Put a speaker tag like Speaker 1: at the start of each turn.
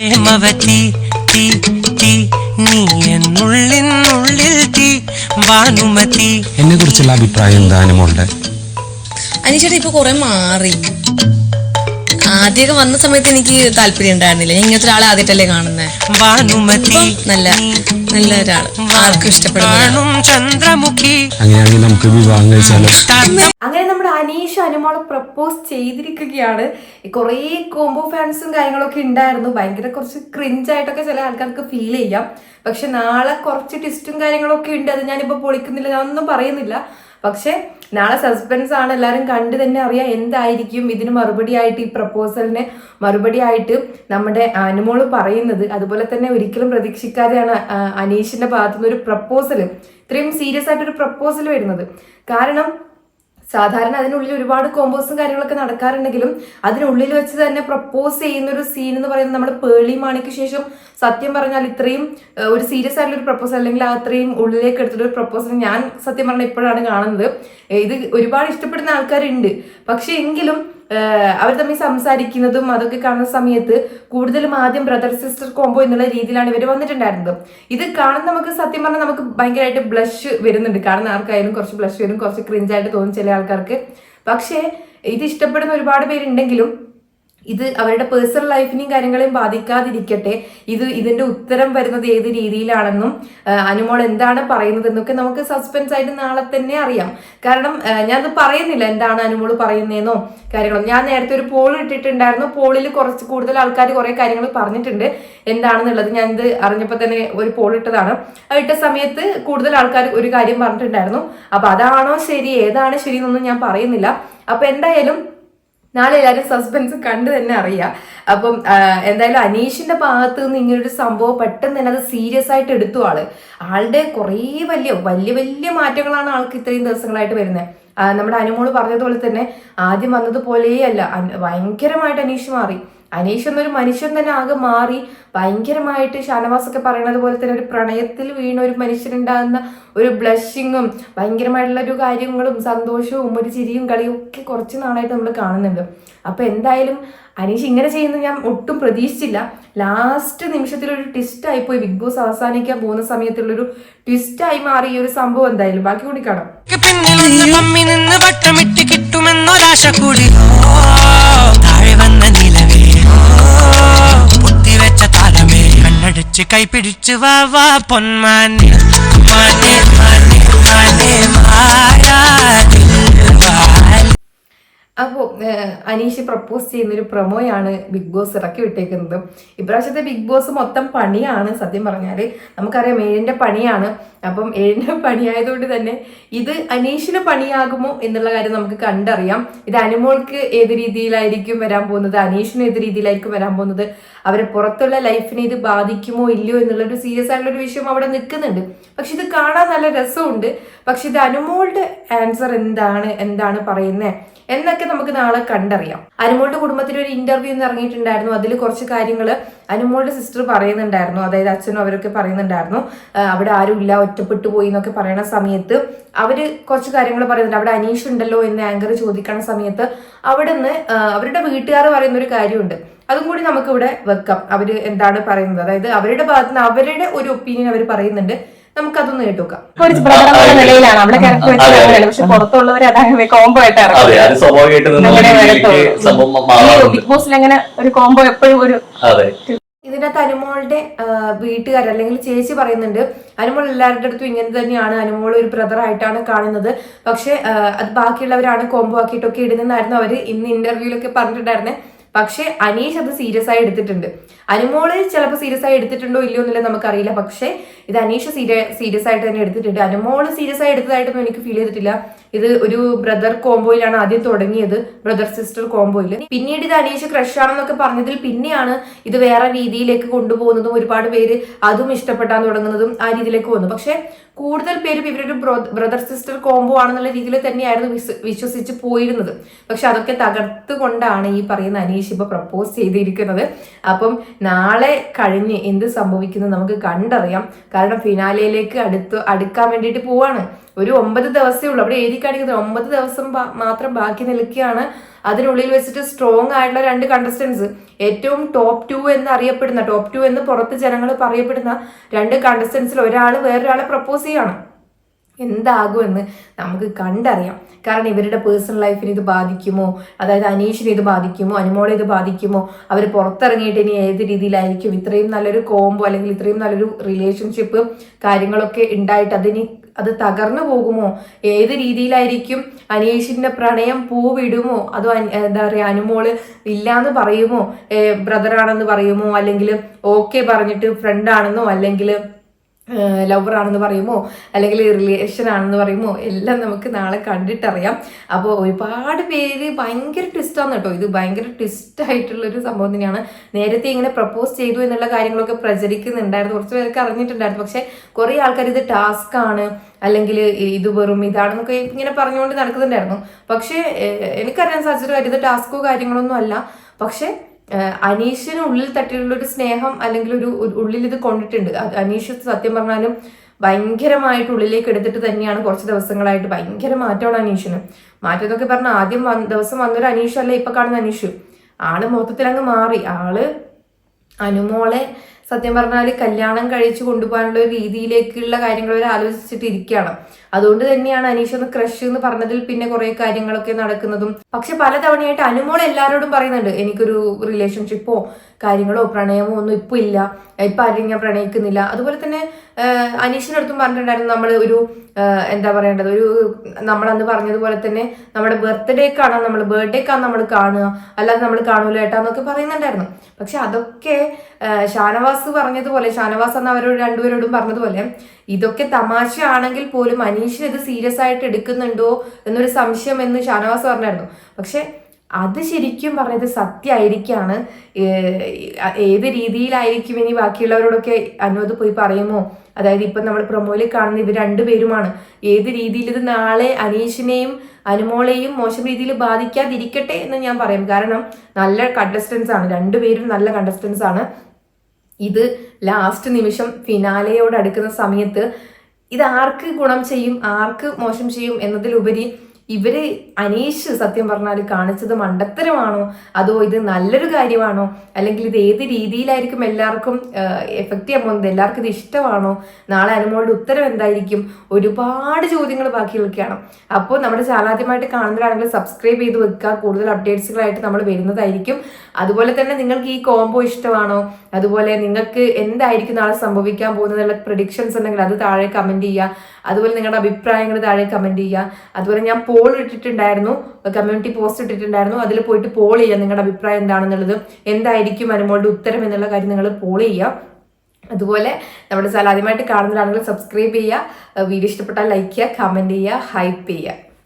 Speaker 1: പ്രേമവതി തീ തീ നീ എന്നുള്ളിനുള്ളിൽ തീ ഭാനുമതി.
Speaker 2: എന്നെ കുറിച്ചുള്ള അഭിപ്രായം ദാനമുണ്ട് അനുമോളുടെ
Speaker 3: അനീഷേട്ടാ ഇപ്പൊ കുറെ മാറി. ആദ്യമൊക്കെ വന്ന സമയത്ത് എനിക്ക് താല്പര്യം ഉണ്ടായിരുന്നില്ല. ഞാൻ ഇങ്ങനത്തെ ഒരാളെ ആദ്യമായിട്ടല്ലേ കാണുന്നത്
Speaker 1: ഭാനുമതി
Speaker 3: നല്ല നല്ല ഒരാൾ ആർക്കും ഇഷ്ടപ്പെടുന്നു.
Speaker 1: ചന്ദ്രമുഖി.
Speaker 2: അങ്ങനെയാണെങ്കിൽ നമുക്ക് വിവാഹം കഴിച്ചാലോ?
Speaker 4: നമ്മുടെ പ്രപ്പോസ് ചെയ്തിരിക്കുകയാണ്. കുറേ കോംബോ ഫാൻസും കാര്യങ്ങളൊക്കെ ഉണ്ടായിരുന്നു ഭയങ്കര കുറച്ച് ക്രിഞ്ചായിട്ടൊക്കെ ചില ആൾക്കാർക്ക് ഫീൽ ചെയ്യാം. പക്ഷെ നാളെ കുറച്ച് ട്വിസ്റ്റും കാര്യങ്ങളൊക്കെ ഉണ്ട് അത് ഞാനിപ്പോൾ പൊളിക്കുന്നില്ല. ഞാനൊന്നും പറയുന്നില്ല. പക്ഷെ നാളെ സസ്പെൻസ് ആണ്. എല്ലാവരും കണ്ടു തന്നെ അറിയാം എന്തായിരിക്കും ഇതിന് മറുപടി ആയിട്ട് ഈ പ്രപ്പോസലിന് മറുപടി ആയിട്ട് നമ്മുടെ അനുമോൾ പറയുന്നത്. അതുപോലെ തന്നെ ഒരിക്കലും പ്രതീക്ഷിക്കാതെയാണ് അനീഷിന്റെ ഭാഗത്തുനിന്ന് ഒരു പ്രപ്പോസൽ ഇത്രയും സീരിയസ് ആയിട്ടൊരു പ്രപ്പോസൽ വരുന്നത്. കാരണം സാധാരണ അതിനുള്ളിൽ ഒരുപാട് കോമ്പോസും കാര്യങ്ങളൊക്കെ നടക്കാറുണ്ടെങ്കിലും അതിനുള്ളിൽ വെച്ച് തന്നെ പ്രപ്പോസ് ചെയ്യുന്ന ഒരു സീൻ എന്ന് പറയുന്നത് നമ്മൾ പേളി മാണിക്ക് ശേഷം സത്യം പറഞ്ഞാൽ ഇത്രയും ഒരു സീരിയസ് ആയിട്ടുള്ള ഒരു പ്രപ്പോസൽ അല്ലെങ്കിൽ അത്രയും ഉള്ളിലേക്ക് എടുത്തിട്ട് ഒരു പ്രപ്പോസൽ ഞാൻ സത്യം പറഞ്ഞാൽ ഇപ്പോഴാണ് കാണുന്നത്. ഇത് ഒരുപാട് ഇഷ്ടപ്പെടുന്ന ആൾക്കാരുണ്ട്. പക്ഷേ എങ്കിലും അവർ തമ്മിൽ സംസാരിക്കുന്നതും അതൊക്കെ കാണുന്ന സമയത്ത് കൂടുതലും ആദ്യം ബ്രദർ സിസ്റ്റർ കോംബോ എന്നുള്ള രീതിയിലാണ് ഇവർ വന്നിട്ടുണ്ടായിരുന്നത്. ഇത് കാണുന്ന നമുക്ക് സത്യം പറഞ്ഞാൽ നമുക്ക് ഭയങ്കരമായിട്ട് ബ്ലഷ് വരുന്നുണ്ട്. കാണുന്ന ആർക്കായാലും കുറച്ച് ബ്ലഷ് വരും കുറച്ച് ക്രിഞ്ചായിട്ട് തോന്നും ചില ആൾക്കാർക്ക്. പക്ഷേ ഇത് ഇഷ്ടപ്പെടുന്ന ഒരുപാട് പേരുണ്ടെങ്കിലും ഇത് അവരുടെ പേഴ്സണൽ ലൈഫിനെയും കാര്യങ്ങളെയും ബാധിക്കാതിരിക്കട്ടെ. ഇത് ഇതിന്റെ ഉത്തരം വരുന്നത് ഏത് രീതിയിലാണെന്നും അനുമോൾ എന്താണ് പറയുന്നത് എന്നൊക്കെ നമുക്ക് സസ്പെൻസ് ആയിട്ട് നാളെ തന്നെ അറിയാം. കാരണം ഞാനത് പറയുന്നില്ല എന്താണ് അനുമോൾ പറയുന്നതെന്നോ കാര്യങ്ങളോ. ഞാൻ നേരത്തെ ഒരു പോൾ ഇട്ടിട്ടുണ്ടായിരുന്നു. പോളിൽ കുറച്ച് കൂടുതൽ ആൾക്കാർ കുറെ കാര്യങ്ങൾ പറഞ്ഞിട്ടുണ്ട്. എന്താണെന്നുള്ളത് ഞാൻ ഇത് അറിഞ്ഞപ്പോൾ തന്നെ ഒരു പോൾ ഇട്ടതാണ്. ഇട്ട സമയത്ത് കൂടുതൽ ആൾക്കാർ ഒരു കാര്യം പറഞ്ഞിട്ടുണ്ടായിരുന്നു. അപ്പൊ അതാണോ ശരി? ഏതാണ് ശരി എന്നൊന്നും ഞാൻ പറയുന്നില്ല. അപ്പൊ എന്തായാലും നാളെ എല്ലാവരും സസ്പെൻസ് കണ്ടു തന്നെ അറിയാം. അപ്പം എന്തായാലും അനീഷിന്റെ ഭാഗത്ത് നിന്ന് ഇങ്ങനൊരു സംഭവം പെട്ടെന്ന് തന്നെ അത് സീരിയസ് ആയിട്ട് എടുത്തു ആൾ. ആളുടെ കുറേ വലിയ വലിയ വലിയ മാറ്റങ്ങളാണ് ആൾക്ക് ഇത്രയും ദിവസങ്ങളായിട്ട് വരുന്നത് നമ്മുടെ അനുമോൾ പറഞ്ഞതുപോലെ തന്നെ ആദ്യം വന്നതുപോലെയല്ല. ഭയങ്കരമായിട്ട് അനീഷ് മാറി. അനീഷ് എന്നൊരു മനുഷ്യൻ തന്നെ ആകെ മാറി. ഭയങ്കരമായിട്ട് ഷാനവാസ് ഒക്കെ പറയണത് പോലെ തന്നെ ഒരു പ്രണയത്തിൽ വീണ ഒരു മനുഷ്യനുണ്ടാകുന്ന ഒരു ബ്ലഷിങ്ങും ഭയങ്കരമായിട്ടുള്ള ഒരു കാര്യങ്ങളും സന്തോഷവും ഒരു ചിരിയും കളിയും ഒക്കെ കുറച്ച് നാളായിട്ട് നമ്മൾ കാണുന്നുണ്ട്. അപ്പൊ എന്തായാലും അനീഷ് ഇങ്ങനെ ചെയ്യുന്ന ഞാൻ ഒട്ടും പ്രതീക്ഷിച്ചില്ല. ലാസ്റ്റ് നിമിഷത്തിൽ ഒരു ട്വിസ്റ്റ് പോയി ബിഗ് ബോസ് അവസാനിക്കാൻ പോകുന്ന സമയത്തുള്ളൊരു ട്വിസ്റ്റായി മാറി ഈ ഒരു സംഭവം എന്തായാലും. ബാക്കി കൂടി കാണാം.
Speaker 1: കിട്ടുമെന്നൊരാശ കൂടി அடிச்சு கைப்பிடிச்சு வா வா பொன்மானே. மானே மானே மானே மாயா
Speaker 4: അപ്പോൾ അനീഷ് പ്രപ്പോസ് ചെയ്യുന്നൊരു പ്രൊമോയാണ് ബിഗ് ബോസ് ഇറക്കി വിട്ടേക്കുന്നത്. ഇപ്രാവശ്യത്തെ ബിഗ് ബോസ് മൊത്തം പണിയാണ് സത്യം പറഞ്ഞാൽ നമുക്കറിയാം ഏഴിന്റെ പണിയാണ്. അപ്പം ഏഴിന്റെ പണിയായതുകൊണ്ട് തന്നെ ഇത് അനീഷിന് പണിയാകുമോ എന്നുള്ള കാര്യം നമുക്ക് കണ്ടറിയാം. ഇത് അനുമോൾക്ക് ഏത് രീതിയിലായിരിക്കും വരാൻ പോകുന്നത്? അനീഷിന് ഏത് രീതിയിലായിരിക്കും വരാൻ പോകുന്നത്? അവരെ പുറത്തുള്ള ലൈഫിനെ ഇത് ബാധിക്കുമോ ഇല്ലയോ എന്നുള്ളൊരു സീരിയസ് ആയിട്ടുള്ള ഒരു വിഷയം അവിടെ നിൽക്കുന്നുണ്ട്. പക്ഷെ ഇത് കാണാൻ നല്ല രസമുണ്ട്. പക്ഷെ ഇത് അനുമോളുടെ ആൻസർ എന്താണ്? എന്താണ് പറയുന്നത് എന്നൊക്കെ നമുക്ക് നാളെ കണ്ടറിയാം. അനുമോളുടെ കുടുംബത്തിൽ ഒരു ഇന്റർവ്യൂ എന്ന് ഇറങ്ങിയിട്ടുണ്ടായിരുന്നു. അതിൽ കുറച്ച് കാര്യങ്ങൾ അനുമോളുടെ സിസ്റ്റർ പറയുന്നുണ്ടായിരുന്നു. അതായത് അച്ഛനും അവരൊക്കെ പറയുന്നുണ്ടായിരുന്നു. അവിടെ ആരും ഇല്ല ഒറ്റപ്പെട്ടു പോയി എന്നൊക്കെ പറയുന്ന സമയത്ത് അവർ കുറച്ച് കാര്യങ്ങൾ പറയുന്നുണ്ട്. അവിടെ അനീഷ് ഉണ്ടല്ലോ എന്ന് ആങ്കർ ചോദിക്കണ സമയത്ത് അവിടെ നിന്ന് അവരുടെ വീട്ടുകാർ പറയുന്ന ഒരു കാര്യമുണ്ട്. അതും കൂടി നമുക്ക് ഇവിടെ വെക്കാം. അവർ എന്താണ് പറയുന്നത്? അതായത് അവരുടെ ഭാഗത്തുനിന്ന് അവരുടെ ഒരു ഒപ്പീനിയൻ അവർ പറയുന്നുണ്ട്. നമുക്കതൊന്ന് കേട്ടോക്കാം.
Speaker 5: ഒരു ബ്രദർ എന്നുള്ള നിലയിലാണ്. അവിടെ കിടക്ക് വെച്ച് പക്ഷെ പുറത്തുള്ളവർ അതങ്ങനെ കോംബോ ആയിട്ട് ബിഗ് ബോസിൽ അങ്ങനെ ഒരു കോംബോ എപ്പോഴും ഒരു
Speaker 6: അതെ.
Speaker 4: ഇതിനകത്ത് അനുമോളുടെ വീട്ടുകാർ അല്ലെങ്കിൽ ചേച്ചി പറയുന്നുണ്ട് അനുമോൾ എല്ലാവരുടെ അടുത്തും ഇങ്ങനെ തന്നെയാണ്. അനുമോൾ ഒരു ബ്രദർ ആയിട്ടാണ് കാണുന്നത്. പക്ഷെ അത് ബാക്കിയുള്ളവരാണ് കോംബോ ആക്കിയിട്ടൊക്കെ ഇടുന്നതായിരുന്നു അവർ ഇന്ന് ഇന്റർവ്യൂലൊക്കെ പറഞ്ഞിട്ടുണ്ടായിരുന്നെ. പക്ഷെ അനീഷ് അത് സീരിയസ് ആയി എടുത്തിട്ടുണ്ട്. അനുമോൾ ചിലപ്പോൾ സീരിയസ് ആയി എടുത്തിട്ടുണ്ടോ ഇല്ലയോ എന്നുള്ളത് നമുക്കറിയില്ല. പക്ഷെ ഇത് അനീഷ് സീരിയസ് ആയിട്ട് തന്നെ എടുത്തിട്ടുണ്ട്. അനുമോൾ സീരിയസ് ആയി എടുത്തതായിട്ടൊന്നും എനിക്ക് ഫീൽ ചെയ്തിട്ടില്ല. ഇത് ഒരു ബ്രദർ കോംബോയിലാണ് ആദ്യം തുടങ്ങിയത്. ബ്രദർ സിസ്റ്റർ കോംബോയിൽ പിന്നീട് ഇത് അനീഷ് ക്രഷ് ആണെന്നൊക്കെ പറഞ്ഞതിൽ പിന്നെയാണ് ഇത് വേറെ രീതിയിലേക്ക് കൊണ്ടുപോകുന്നതും ഒരുപാട് പേര് അതും ഇഷ്ടപ്പെട്ടാൻ തുടങ്ങുന്നതും ആ രീതിയിലേക്ക് വന്നു. പക്ഷെ കൂടുതൽ പേരും ഇവരൊരു ബ്രദർ സിസ്റ്റർ കോംബോ ആണെന്നുള്ള രീതിയിൽ തന്നെയായിരുന്നു വിശ്വസിച്ച് പോയിരുന്നത്. പക്ഷെ അതൊക്കെ തകർത്തുകൊണ്ടാണ് ഈ പറയുന്ന അനീഷ് ഇപ്പൊ പ്രപ്പോസ് ചെയ്തിരിക്കുന്നത്. അപ്പം നാളെ കഴിഞ്ഞ് എന്ത് സംഭവിക്കുന്നു നമുക്ക് കണ്ടറിയാം. കാരണം ഫിനാലയിലേക്ക് അടുത്ത് അടുക്കാൻ വേണ്ടിയിട്ട് പോവാണ്. ഒരു ഒമ്പത് ദിവസമേ ഉള്ളൂ. അവിടെ എഴുതി കാണിക്കുന്നത് ഒമ്പത് ദിവസം മാത്രം ബാക്കി നിൽക്കുകയാണ്. അതിനുള്ളിൽ വെച്ചിട്ട് സ്ട്രോങ് ആയിട്ടുള്ള രണ്ട് കണ്ടസ്റ്റൻസ് ഏറ്റവും ടോപ്പ് ടു എന്ന് അറിയപ്പെടുന്ന ടോപ്പ് ടു എന്ന് പുറത്ത് ജനങ്ങൾ പറയപ്പെടുന്ന രണ്ട് കണ്ടസ്റ്റൻസിൽ ഒരാൾ വേറൊരാളെ പ്രപ്പോസ് ചെയ്യാണ്. എന്താകുമെന്ന് നമുക്ക് കണ്ടറിയാം. കാരണം ഇവരുടെ പേഴ്സണൽ ലൈഫിന് ഇത് ബാധിക്കുമോ? അതായത് അനീഷിന് ഇത് ബാധിക്കുമോ? അനുമോളെ ഇത് ബാധിക്കുമോ? അവർ പുറത്തിറങ്ങിയിട്ട് ഇനി ഏത് രീതിയിലായിരിക്കും? ഇത്രയും നല്ലൊരു കോംബോ അല്ലെങ്കിൽ ഇത്രയും നല്ലൊരു റിലേഷൻഷിപ്പ് കാര്യങ്ങളൊക്കെ ഉണ്ടായിട്ട് അതിനി അത് തകർന്നു പോകുമോ? ഏത് രീതിയിലായിരിക്കും അനീഷിന്റെ പ്രണയം പൂവിടുമോ? അതോ എന്താ പറയുക അനുമോൾ ഇല്ലാന്ന് പറയുമോ? ബ്രദറാണെന്ന് പറയുമോ? അല്ലെങ്കിൽ ഓക്കെ പറഞ്ഞിട്ട് ഫ്രണ്ടാണെന്നോ അല്ലെങ്കിൽ ലവർ ആണെന്ന് പറയുമോ? അല്ലെങ്കിൽ റിലേഷൻ ആണെന്ന് പറയുമോ? എല്ലാം നമുക്ക് നാളെ കണ്ടിട്ടറിയാം. അപ്പോൾ ഒരുപാട് പേര് ഭയങ്കര ട്വിസ്റ്റാണ് കേട്ടോ. ഇത് ഭയങ്കര ട്വിസ്റ്റ് ആയിട്ടുള്ളൊരു സംഭവം തന്നെയാണ്. നേരത്തെ ഇങ്ങനെ പ്രപ്പോസ് ചെയ്തു എന്നുള്ള കാര്യങ്ങളൊക്കെ പ്രചരിക്കുന്നുണ്ടായിരുന്നു. കുറച്ച് പേർക്ക് അറിഞ്ഞിട്ടുണ്ടായിരുന്നു. പക്ഷെ കുറേ ആൾക്കാർ ഇത് ടാസ്ക് ആണ് അല്ലെങ്കിൽ ഇത് വെറും ഇതാണെന്നൊക്കെ ഇങ്ങനെ പറഞ്ഞുകൊണ്ട് നടക്കുന്നുണ്ടായിരുന്നു. പക്ഷേ എനിക്കറിയാൻ സാധിച്ചൊരു കാര്യം ഇത് ടാസ്കോ കാര്യങ്ങളൊന്നും അല്ല. പക്ഷേ അനീഷിന് ഉള്ളിൽ തട്ടിയുള്ള ഒരു സ്നേഹം അല്ലെങ്കിൽ ഒരു ഉള്ളിൽ ഇത് കൊണ്ടിട്ടുണ്ട്. അനീഷ് സത്യം പറഞ്ഞാലും ഭയങ്കരമായിട്ട് ഉള്ളിലേക്ക് എടുത്തിട്ട് തന്നെയാണ് കുറച്ച് ദിവസങ്ങളായിട്ട് ഭയങ്കര മാറ്റമാണ് അനീഷിന്. മാറ്റം എന്നൊക്കെ പറഞ്ഞാൽ ആദ്യം ദിവസം വന്നൊരു അനീഷ് അനീഷല്ല ഇപ്പൊ കാണുന്ന അനീഷ്. ആൾ മൊത്തത്തിൽ അങ്ങ് മാറി. ആൾ അനുമോളെ സത്യം പറഞ്ഞാൽ കല്യാണം കഴിച്ചു കൊണ്ടുപോകാനുള്ള രീതിയിലേക്കുള്ള കാര്യങ്ങൾ അവർ ആലോചിച്ചിട്ട് ഇരിക്കുകയാണ് അതുകൊണ്ട് തന്നെയാണ് അനീഷ് ഒന്ന് ക്രഷ് എന്ന് പറഞ്ഞതിൽ പിന്നെ കുറെ കാര്യങ്ങളൊക്കെ നടക്കുന്നതും. പക്ഷെ പലതവണയായിട്ട് അനുമോൾ എല്ലാവരോടും പറയുന്നുണ്ട് എനിക്കൊരു റിലേഷൻഷിപ്പോ കാര്യങ്ങളോ പ്രണയമോ ഒന്നും ഇപ്പൊ ഇല്ല. ഇപ്പൊ ആരെയും ഞാൻ പ്രണയിക്കുന്നില്ല. അതുപോലെ തന്നെ അനീഷിനടുത്തും പറഞ്ഞിട്ടുണ്ടായിരുന്നു നമ്മൾ ഒരു എന്താ പറയേണ്ടത്? ഒരു നമ്മൾ അന്ന് പറഞ്ഞതുപോലെ തന്നെ നമ്മുടെ ബർത്ത്ഡേ ബർത്ത്ഡേക്കാണ് നമ്മൾ ബർത്ത്ഡേക്കാണ് നമ്മൾ കാണുക. അല്ലാതെ നമ്മൾ കാണൂല ഏട്ടാന്നൊക്കെ പറയുന്നുണ്ടായിരുന്നു. പക്ഷെ അതൊക്കെ ഷാനവാസ് പറഞ്ഞതുപോലെ ഷാനവാസ് എന്ന് അവരോട് രണ്ടുപേരോടും പറഞ്ഞതുപോലെ ഇതൊക്കെ തമാശയാണെങ്കിൽ പോലും അനീഷിന് ഇത് സീരിയസ് ആയിട്ട് എടുക്കുന്നുണ്ടോ എന്നൊരു സംശയം എന്ന് ഷാനവാസ് പറഞ്ഞായിരുന്നു. പക്ഷെ അത് ശരിക്കും പറഞ്ഞത് സത്യമായിരിക്കാണ്. ഏത് രീതിയിലായിരിക്കും ഇനി ബാക്കിയുള്ളവരോടൊക്കെ അനുവദ് പോയി പറയുമോ? അതായത് ഇപ്പം നമ്മൾ പ്രൊമോയിൽ കാണുന്ന ഇവർ രണ്ടുപേരുമാണ്. ഏത് രീതിയിൽ ഇത് നാളെ അനീഷിനെയും അനുമോളെയും മോശം രീതിയിൽ ബാധിക്കാതിരിക്കട്ടെ എന്ന് ഞാൻ പറയും. കാരണം നല്ല കണ്ടസ്റ്റൻസ് ആണ്. രണ്ടുപേരും നല്ല കണ്ടസ്റ്റൻസ് ആണ്. ഇത് ലാസ്റ്റ് നിമിഷം ഫിനാലയോട് അടുക്കുന്ന സമയത്ത് ഇത് ആർക്ക് ഗുണം ചെയ്യും ആർക്ക് മോശം ചെയ്യും എന്നതിലുപരി ഇവർ അനീഷ് സത്യം പറഞ്ഞാൽ കാണിച്ചത് മണ്ടത്തരമാണോ? അതോ ഇത് നല്ലൊരു കാര്യമാണോ? അല്ലെങ്കിൽ ഇത് ഏത് രീതിയിലായിരിക്കും എല്ലാവർക്കും എഫക്റ്റ് ചെയ്യാൻ പോകുന്നത്? എല്ലാവർക്കും ഇത് ഇഷ്ടമാണോ? നാളെ അനുമോളുടെ ഉത്തരം എന്തായിരിക്കും? ഒരുപാട് ചോദ്യങ്ങൾ ബാക്കി നിൽക്കുകയാണ്. അപ്പോൾ നമ്മുടെ ചാനൽ ആദ്യമായിട്ട് കാണുന്നവരാണെങ്കിൽ സബ്സ്ക്രൈബ് ചെയ്ത് വെക്കുക. കൂടുതൽ അപ്ഡേറ്റ്സുകളായിട്ട് നമ്മൾ വരുന്നതായിരിക്കും. അതുപോലെ തന്നെ നിങ്ങൾക്ക് ഈ കോംബോ ഇഷ്ടമാണോ? അതുപോലെ നിങ്ങൾക്ക് എന്തായിരിക്കും നാളെ സംഭവിക്കാൻ പോകുന്നതുള്ള പ്രഡിക്ഷൻസ് ഉണ്ടെങ്കിൽ അത് താഴെ കമന്റ് ചെയ്യുക. അതുപോലെ നിങ്ങളുടെ അഭിപ്രായങ്ങൾ താഴെ കമന്റ് ചെയ്യുക. അതുപോലെ ഞാൻ പോൾ ഇട്ടിട്ടുണ്ടായിരുന്നു. കമ്മ്യൂണിറ്റി പോസ്റ്റ് ഇട്ടിട്ടുണ്ടായിരുന്നു. അതിൽ പോയിട്ട് പോൾ ചെയ്യുക. നിങ്ങളുടെ അഭിപ്രായം എന്താണെന്നുള്ളത് എന്തായിരിക്കും അനുമോളുടെ ഉത്തരം എന്നുള്ള കാര്യം നിങ്ങൾ പോൾ ചെയ്യുക. അതുപോലെ നമ്മുടെ ചാനൽ ആദ്യമായിട്ട് കാണുന്നവരാണെങ്കിൽ സബ്സ്ക്രൈബ് ചെയ്യുക. വീഡിയോ ഇഷ്ടപ്പെട്ടാൽ ലൈക്ക് ചെയ്യുക കമന്റ് ചെയ്യുക ഹൈപ്പ് ചെയ്യുക.